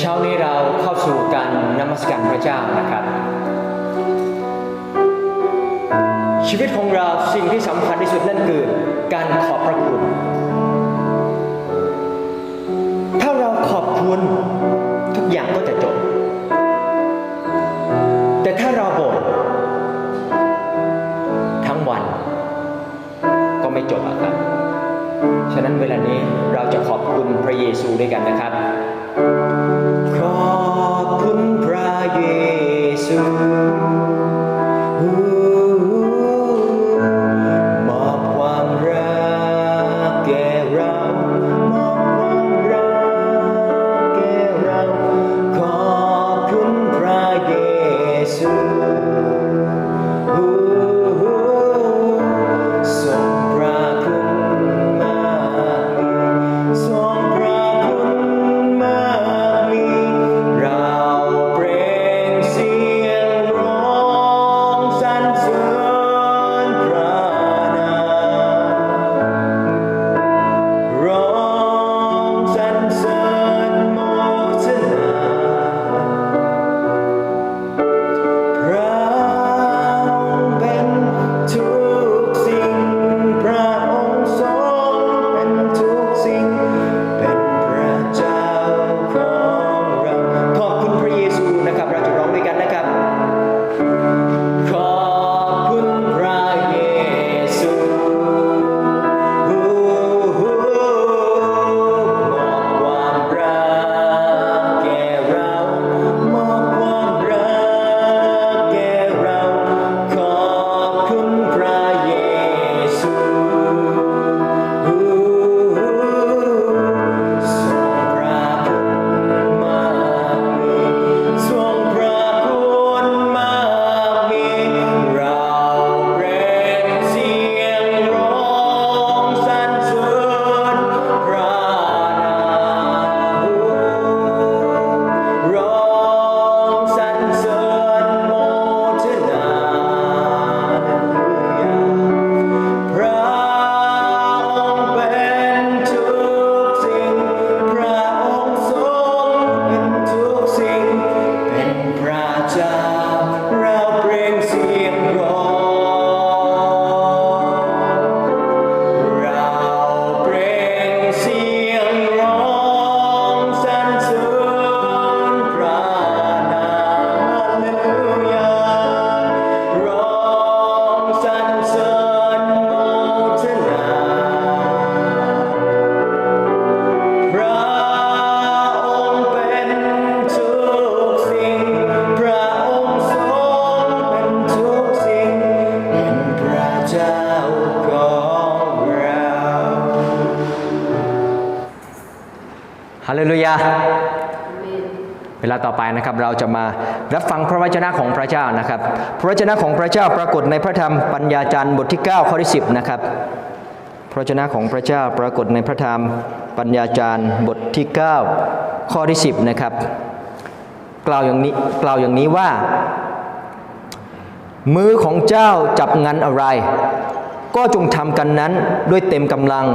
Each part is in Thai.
เช้านี้เราเข้าสู่การนมัสการพระเจ้านะครับ ชีวิตของเราสิ่งที่สำคัญที่สุดนั่นคือการขอบพระคุณ ถ้าเราขอบคุณทุกอย่างก็จะจบ แต่ถ้าเราบ่นทั้งวันก็ไม่จบอะครับฉะนั้นเวลานี้เราจะขอบคุณพระเยซูด้วยกันนะครับ ซูม ยาเวลาต่อไปนะครับเราจะมารับฟังพระวจนะของพระเจ้านะครับ พระวจนะของพระเจ้าปรากฏในพระธรรมปัญญาจารย์บทที่ 9 ข้อที่ 10 นะครับ พระวจนะของพระเจ้าปรากฏในพระธรรมปัญญาจารย์บทที่ 9 ข้อที่ 10 นะครับ กล่าวอย่างนี้กล่าวอย่างนี้ว่า มือของเจ้าจับงานอะไร ก็จงทำกันนั้นด้วยเต็มกำลัง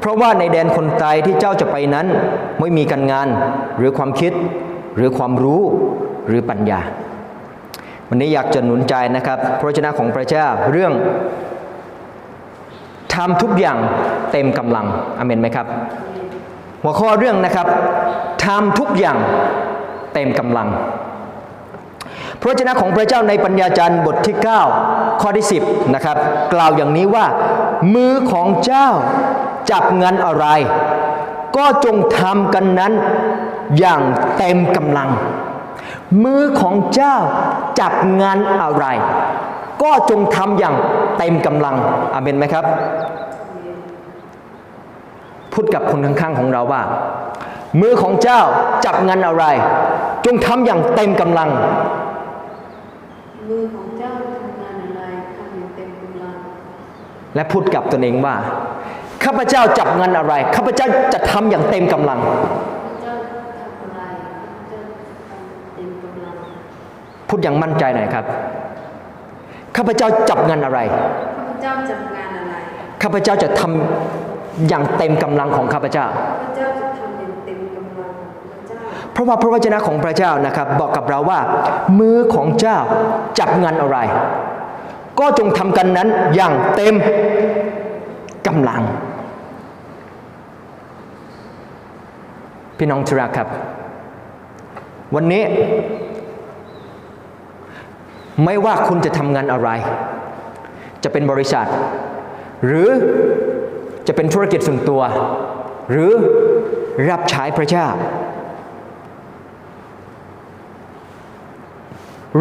เพราะว่าในแดนคนตายที่เจ้าจะไปนั้น ไม่มีการงานหรือความคิดหรือความรู้หรือปัญญา วันนี้อยากจะหนุนใจนะครับพระวจนะของพระเจ้าเรื่องทำทุกอย่างเต็มกำลังอเมนไหมครับ หัวข้อเรื่องนะครับทำทุกอย่างเต็มกำลังพระวจนะของพระเจ้าในปัญญาจารย์บทที่ 9 ข้อที่ 10 นะครับ กล่าวอย่างนี้ว่า มือของเจ้า จับงานอะไร ก็จงทำกันนั้นอย่างเต็มกำลัง มือของเจ้าจับงานอะไร ก็จงทำอย่างเต็มกำลังอาเมนไหมครับ พูดกับคนข้างๆของเราว่า มือของเจ้าจับงานอะไร จงทำอย่างเต็มกำลัง มือของเจ้าทำงานอะไรทำอย่างเต็มกำลังและพูดกับตนเองว่า ข้าพเจ้าจับงานอะไร ข้าพเจ้าจะทำอย่างเต็มกำลังพระเจ้าทำอะไรพระเจ้าทำเต็มกำลัง พูดอย่างมั่นใจหน่อยครับ ข้าพเจ้าจับงานอะไร ข้าพเจ้าจัดงานอะไร ข้าพเจ้าจะทำอย่างเต็มกำลังของข้าพเจ้าข้าพเจ้าจะทำอย่างเต็มกำลังของพระเจ้าราะว่าพระวจนะของพระเจ้านะครับ บอกกับเราว่า มือของเจ้าจับงานอะไร ก็จงทำกันนั้นอย่างเต็มกำลัง พี่น้องที่รักครับ วันนี้ ไม่ว่าคุณจะทำงานอะไร จะเป็นบริษัท หรือจะเป็นธุรกิจส่วนตัว หรือรับใช้พระเจ้า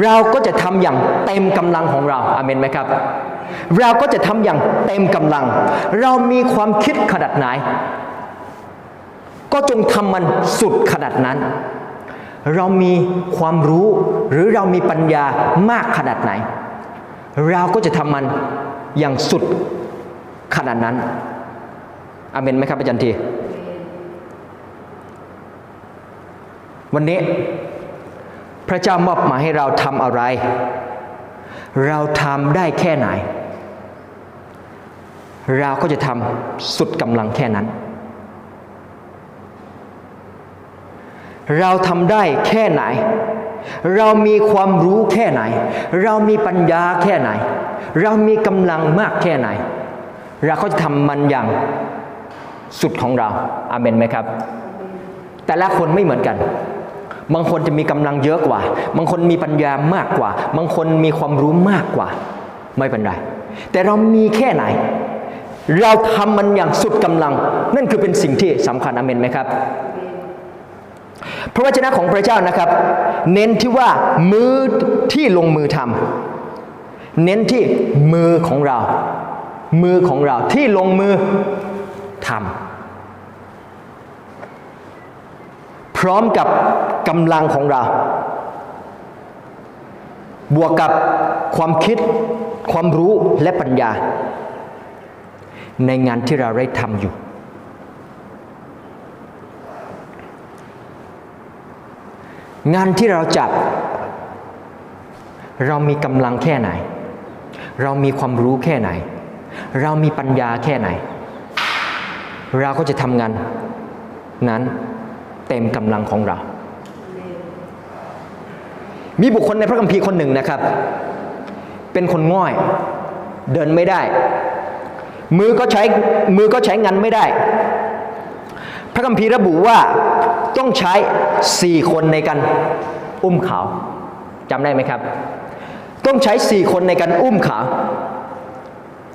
เราก็จะทำอย่างเต็มกำลังของเราอาเมนไหมครับเราก็จะทำอย่างเต็มกำลัง เรามีความคิดขนาดไหน ก็จงทำมันสุดขนาดนั้น เรามีความรู้หรือเรามีปัญญามากขนาดไหน เราก็จะทำมันอย่างสุดขนาดนั้นอเมนไหมครับอาจารย์ทีวันนี้พระเจ้ามอบหมายให้เราทำอะไร เราทำได้แค่ไหน เราก็จะทำสุดกำลังแค่นั้น เราทำได้แค่ไหน เรามีความรู้แค่ไหน เรามีปัญญาแค่ไหน เรามีกำลังมากแค่ไหน เราก็จะทำมันอย่างสุดของเราอาเมนไหมครับ แต่ละคนไม่เหมือนกัน บางคนจะมีกำลังเยอะกว่า บางคนมีปัญญามากกว่า บางคนมีความรู้มากกว่า ไม่เป็นไร แต่เรามีแค่ไหน เราทำมันอย่างสุดกำลัง นั่นคือเป็นสิ่งที่สำคัญอาเมนไหมครับ พระวจนะของพระเจ้านะครับ เน้นที่ว่ามือที่ลงมือทำเน้นที่มือของเรา มือของเราที่ลงมือทำพร้อมกับกำลังของเรา บวกกับความคิด ความรู้และปัญญา ในงานที่เราได้ทำอยู่ งานที่เราจับ เรามีกำลังแค่ไหน เรามีความรู้แค่ไหน เรามีปัญญาแค่ไหน เราก็จะทำงานนั้นเต็มกำลังของเรา มีบุคคลในพระคัมภีร์คนหนึ่งนะครับ เป็นคนง่อย เดินไม่ได้ มือก็ใช้มือก็ใช้งานไม่ได้ พระคัมภีร์ระบุว่า ต้องใช้สี่คนในการอุ้มเขาจำได้ไหมครับ ต้องใช้สี่คนในการอุ้มเขา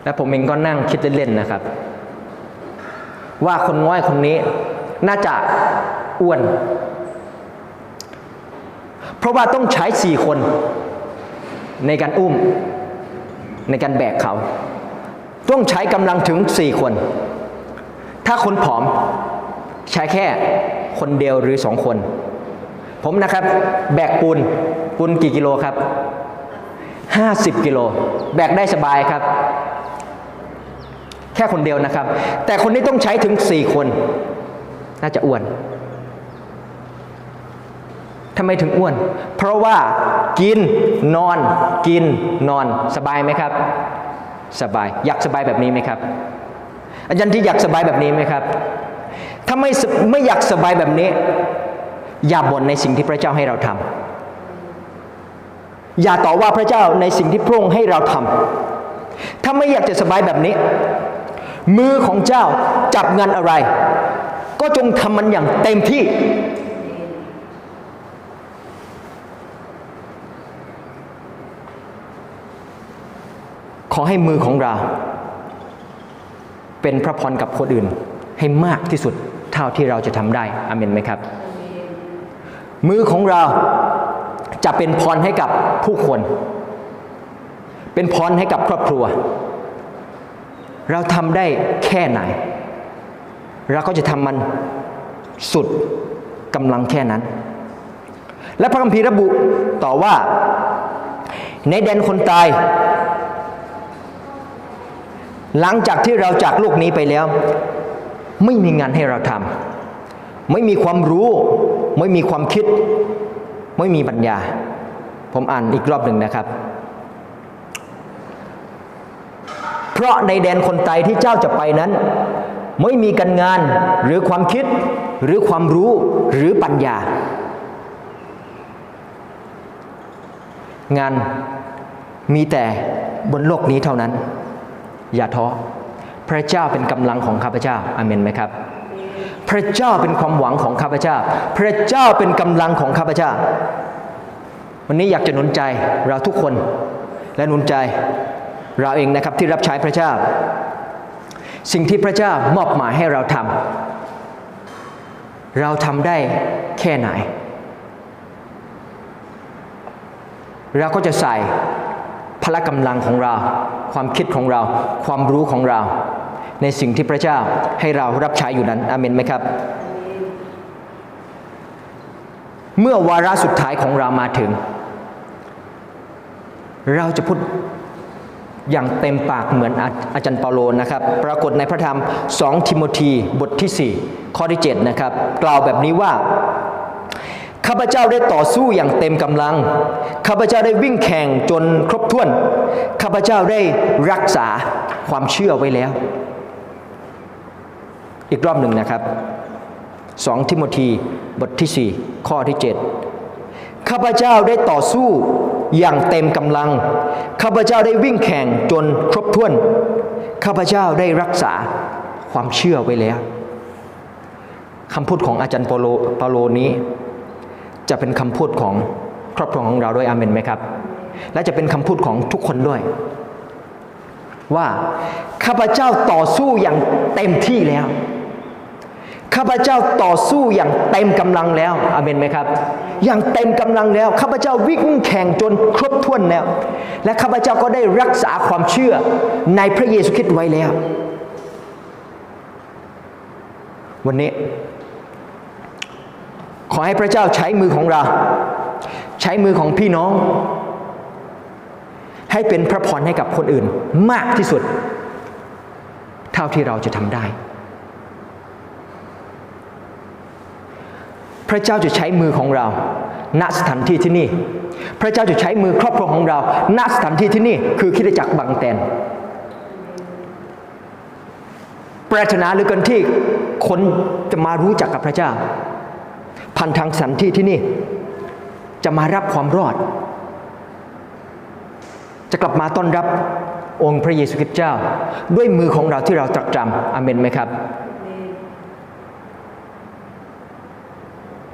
และผมเองก็นั่งคิดเล่นๆนะครับ ว่าคนง่อยคนนี้น่าจะอ้วน เพราะว่าต้องใช้สี่คนในการอุ้ม ในการแบกเขา ต้องใช้กำลังถึงสี่คน ถ้าคนผอมใช้แค่ คนเดียวหรือสองคน ผมนะครับ แบกปูนปูนกี่กิโลครับ50กิโลแบกได้สบายครับ แค่คนเดียวนะครับ แต่คนนี้ต้องใช้ถึง4คน น่าจะอ้วนทำไมถึงอ้วน เพราะว่ากินนอน กินนอนสบายไหมครับ สบายอยากสบายแบบนี้ไหมครับ อาจารย์ที่อยากสบายแบบนี้ไหมครับ ถ้าไม่ไม่อยากสบายแบบนี้ อย่าบ่นในสิ่งที่พระเจ้าให้เราทำอย่าต่อว่าพระเจ้าในสิ่งที่พระองค์ให้เราทำถ้าไม่อยากจะสบายแบบนี้ มือของเจ้าจับงานอะไร ก็จงทำมันอย่างเต็มที่ขอให้มือของเรา เป็นพระพรกับคนอื่นให้มากที่สุด เท่าที่เราจะทำได้อาเมนไหมครับ มือของเราจะเป็นพรให้กับผู้คน เป็นพรให้กับครอบครัว เราทำได้แค่ไหน เราก็จะทำมันสุดกำลังแค่นั้น และพระคัมภีร์ระบุต่อว่า ในแดนคนตาย หลังจากที่เราจากโลกนี้ไปแล้ว ไม่มีงานให้เราทำไม่มีความรู้ ไม่มีความคิด ไม่มีปัญญา ผมอ่านอีกรอบหนึ่งนะครับ เพราะในแดนคนไตที่เจ้าจะไปนั้น ไม่มีการงานหรือความคิดหรือความรู้หรือปัญญา งานมีแต่บนโลกนี้เท่านั้น อย่าท้อ ระเจ้าเป็นกำลังของข้าพเจ้าอาเมนไหมครับ พระเจ้าเป็นความหวังของข้าพเจ้า พระเจ้าเป็นกำลังของข้าพเจ้า วันนี้อยากจะหนุนใจเราทุกคนและหนุนใจเราเองนะครับที่รับใช้พระเจ้า สิ่งที่พระเจ้ามอบหมายให้เราทำเราทำได้แค่ไหน เราก็จะใส่พละกำลังของเรา ความคิดของเรา ความรู้ของเรา ในสิ่งที่พระเจ้าให้เรารับใช้อยู่นั้นอาเมนไหมครับ เมื่อวาระสุดท้ายของเรามาถึง เราจะพูดอย่างเต็มปากเหมือนอาอาจารย์เปาโลนะครับ ปรากฏในพระธรรม 2 ทิโมธีบทที่ 4 ข้อที่ 7 นะครับ กล่าวแบบนี้ว่าข้าพเจ้าได้ต่อสู้อย่างเต็มกำลัง ข้าพเจ้าได้วิ่งแข่งจนครบถ้วน ข้าพเจ้าได้รักษาความเชื่อไว้แล้ว อีกรอบหนึ่งนะครับ 2 ทิโมธีบทที่ 4 ข้อที่ 7 ข้าพเจ้าได้ต่อสู้อย่างเต็มกำลัง ข้าพเจ้าได้วิ่งแข่งจนครบถ้วน ข้าพเจ้าได้รักษาความเชื่อไว้แล้วคำพูดของอาจารย์เปโลปาโลนี้ จะเป็นคำพูดของครอบครัวของเราด้วยอาเมนไหมครับ และจะเป็นคำพูดของทุกคนด้วย ว่าข้าพเจ้าต่อสู้อย่างเต็มที่แล้ว ข้าพเจ้าต่อสู้อย่างเต็มกำลังแล้วอาเมนไหมครับ อย่างเต็มกำลังแล้วข้าพเจ้าวิ่งแข่งจนครบถ้วนแล้ว และข้าพเจ้าก็ได้รักษาความเชื่อในพระเยซูคริสต์ไว้แล้ว วันนี้ ขอให้พระเจ้าใช้มือของเรา ใช้มือของพี่น้อง ให้เป็นพระพรให้กับคนอื่นมากที่สุด เท่าที่เราจะทำได้ ระเจ้าจะใช้มือของเราณสถานที่ที่นี่ พระเจ้าจะใช้มือครอบครัวของเราณสถานที่ที่นี่คือคิดจักรบางแตนปรารถนาหรือกินที่คนจะมารู้จักกับพระเจ้า พันทางสันที่ที่นี่ จะมารับความรอด จะกลับมาต้อนรับองค์พระเยซูคริสต์เจ้า ด้วยมือของเราที่เราตรักตรำอเมนไหมครับ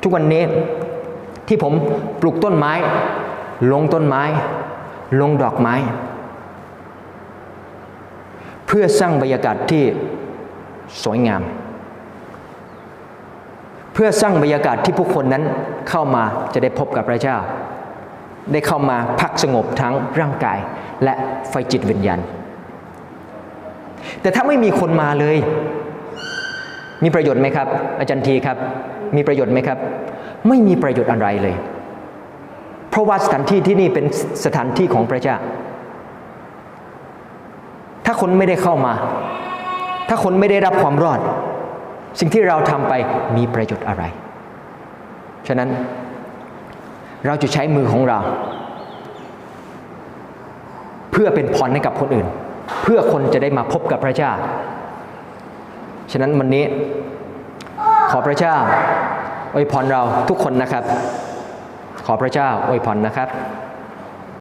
ทุกวันนี้ที่ผมปลูกต้นไม้ ลงต้นไม้ ลงดอกไม้ เพื่อสร้างบรรยากาศที่สวยงาม เพื่อสร้างบรรยากาศที่ผู้คนนั้นเข้ามาจะได้พบกับพระเจ้า ได้เข้ามาพักสงบทั้งร่างกายและไฟจิตวิญญาณแต่ถ้าไม่มีคนมาเลย มีประโยชน์ไหมครับ อาจารย์ทีครับ มีประโยชน์ไหมครับ ไม่มีประโยชน์อะไรเลย เพราะว่าสถานที่ที่นี่เป็นสถานที่ของพระเจ้า ถ้าคนไม่ได้เข้ามา ถ้าคนไม่ได้รับความรอด สิ่งที่เราทำไปมีประโยชน์อะไร ฉะนั้นเราจะใช้มือของเรา เพื่อเป็นพรให้กับคนอื่น เพื่อคนจะได้มาพบกับพระเจ้า ฉะนั้นวันนี้ ขอพระเจ้าอวยพรเราทุกคนนะครับ ขอพระเจ้าอวยพรนะครับ